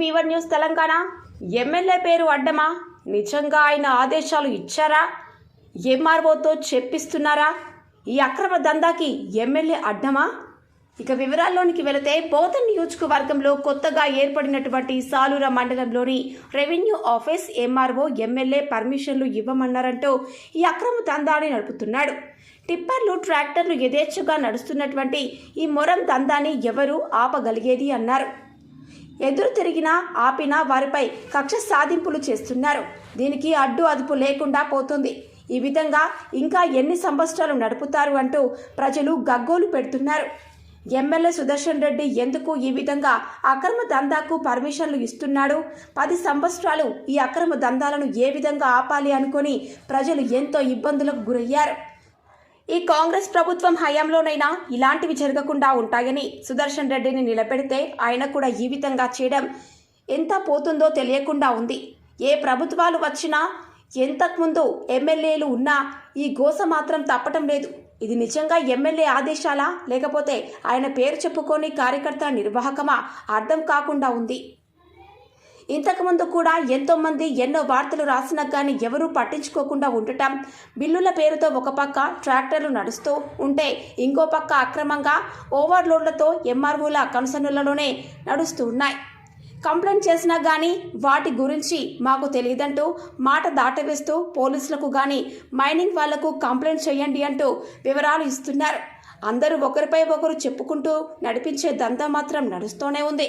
Weaver news Telangana. MLA పేరు అడ్డమా? నిజంగా ఆయన ఆదేశాలు ఇచ్చారా? ఎంఆర్ఓతో చెప్పిస్తున్నారా? ఈ అక్రమ దందాకి ఎమ్మెల్యే అడ్డమా? ఇక వివరాల్లోనికి వెళితే పోతన్ నియోజకవర్గంలో కొత్తగా ఏర్పడినటువంటి సాలూర మండలంలోని రెవెన్యూ ఆఫీస్ ఎంఆర్ఓ ఎమ్మెల్యే పర్మిషన్లు ఇవ్వమన్నారంటూ ఈ అక్రమ దందాన్ని నడుపుతున్నాడు. టిప్పర్లు ట్రాక్టర్లు యథేచ్ఛగా నడుస్తున్నటువంటి ఈ మొరం దందాన్ని ఎవరు ఆపగలిగేది అన్నారు. ఎదురు తిరిగినా ఆపినా వారిపై కక్ష సాధింపులు చేస్తున్నారు. దీనికి అడ్డు అదుపు లేకుండా పోతుంది. ఈ విధంగా ఇంకా ఎన్ని సంవత్సరాలు నడుపుతారు అంటూ ప్రజలు గగ్గోలు పెడుతున్నారు. ఎమ్మెల్యే సుదర్శన్ రెడ్డి ఎందుకు ఈ విధంగా అక్రమ దందాకు పర్మిషన్లు ఇస్తున్నాడు? పది సంవత్సరాలు ఈ అక్రమ దందాలను ఏ విధంగా ఆపాలి అనుకొని ప్రజలు ఎంతో ఇబ్బందులకు గురయ్యారు? ఈ కాంగ్రెస్ ప్రభుత్వం హయాంలోనైనా ఇలాంటివి జరగకుండా ఉంటాయని సుదర్శన్ రెడ్డిని నిలబెడితే ఆయన కూడా ఈ విధంగా చేయడం ఎంత పోతుందో తెలియకుండా ఉంది. ఏ ప్రభుత్వాలు వచ్చినా ఎంతకుముందు ఎమ్మెల్యేలు ఉన్నా ఈ గోస మాత్రం తప్పటం లేదు. ఇది నిజంగా ఎమ్మెల్యే ఆదేశాలా? లేకపోతే ఆయన పేరు చెప్పుకొని కార్యకర్తల నిర్వాహకమా? అర్థం కాకుండా ఉంది. ఇంతకుముందు కూడా ఎంతోమంది ఎన్నో వార్తలు రాసినా కానీ ఎవరూ పట్టించుకోకుండా ఉండటం బిల్లుల పేరుతో ఒక పక్క ట్రాక్టర్లు నడుస్తూ ఉంటే ఇంకో పక్క అక్రమంగా ఓవర్లోడ్లతో ఎంఆర్ఓల కన్సర్నులలోనే నడుస్తూ ఉన్నాయి. కంప్లైంట్ చేసినా కానీ వాటి గురించి మాకు తెలియదంటూ మాట దాటవేస్తూ పోలీసులకు కానీ మైనింగ్ వాళ్ళకు కంప్లైంట్ చేయండి అంటూ వివరాలు ఇస్తున్నారు. అందరూ ఒకరిపై ఒకరు చెప్పుకుంటూ నడిపించే దందా మాత్రం నడుస్తూనే ఉంది.